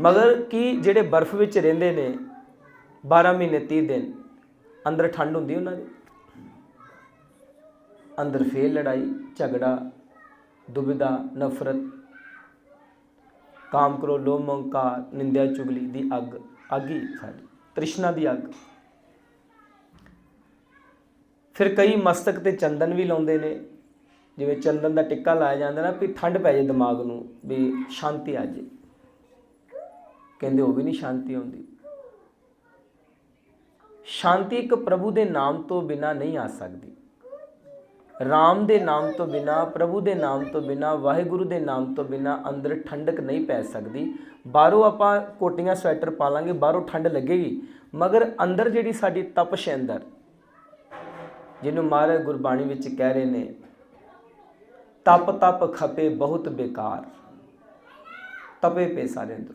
ਮਗਰ ਕੀ ਜਿਹੜੇ ਬਰਫ਼ ਵਿੱਚ ਰਹਿੰਦੇ ਨੇ 12 ਮਹੀਨੇ 30 ਦਿਨ, ਅੰਦਰ ਠੰਡ ਹੁੰਦੀ ਉਹਨਾਂ ਦੀ? ਅੰਦਰ ਫੇਰ ਲੜਾਈ, ਝਗੜਾ, ਦੁਬਿਧਾ, ਨਫ਼ਰਤ, ਕਾਮ ਕਰੋ, ਲੋਭ ਮੋਹੰਕਾਰ, ਨਿੰਦਿਆ ਚੁਗਲੀ ਦੀ ਅੱਗ ਅੱਗ ਹੀ ਸਾਡੀ ਤ੍ਰਿਸ਼ਨਾ ਦੀ ਅੱਗ। ਫਿਰ ਕਈ ਮਸਤਕ ਤੇ ਚੰਦਨ ਵੀ ਲਾਉਂਦੇ ਨੇ, ਜਿਵੇਂ ਚੰਦਨ ਦਾ ਟਿੱਕਾ ਲਾਇਆ ਜਾਂਦਾ ਨਾ ਵੀ ਠੰਡ ਪੈ ਜਾਏ ਦਿਮਾਗ ਨੂੰ, ਵੀ ਸ਼ਾਂਤੀ ਆ ਜੇ ਕਹਿੰਦੇ ਉਹ ਵੀ ਨਹੀਂ ਸ਼ਾਂਤੀ ਆਉਂਦੀ। ਸ਼ਾਂਤੀ ਇੱਕ ਪ੍ਰਭੂ ਦੇ ਨਾਮ ਤੋਂ ਬਿਨਾ ਨਹੀਂ ਆ ਸਕਦੀ। ਰਾਮ ਦੇ ਨਾਮ ਤੋਂ ਬਿਨਾ, ਪ੍ਰਭੂ ਦੇ ਨਾਮ ਤੋਂ ਬਿਨਾ, ਵਾਹਿਗੁਰੂ ਦੇ ਨਾਮ ਤੋਂ ਬਿਨਾ ਅੰਦਰ ਠੰਡਕ ਨਹੀਂ ਪੈ ਸਕਦੀ। ਬਾਹਰੋਂ ਆਪਾਂ ਕੋਟੀਆਂ, ਸਵੈਟਰ ਪਾ ਲਾਂਗੇ ਬਾਹਰੋਂ ਠੰਡ ਲੱਗੇਗੀ। ਮਗਰ ਅੰਦਰ ਜਿਹੜੀ ਸਾਡੀ ਤਪਸ਼ ਹੈ ਅੰਦਰ, ਜਿਹਨੂੰ ਮਹਾਰਾਜ ਗੁਰਬਾਣੀ ਵਿੱਚ ਕਹਿ ਰਹੇ ਨੇ, ਤਪ ਤਪ ਖਪੇ ਬਹੁਤ ਬੇਕਾਰ। ਤਪੇ ਪੇ ਸਾਰੇ ਅੰਦਰ।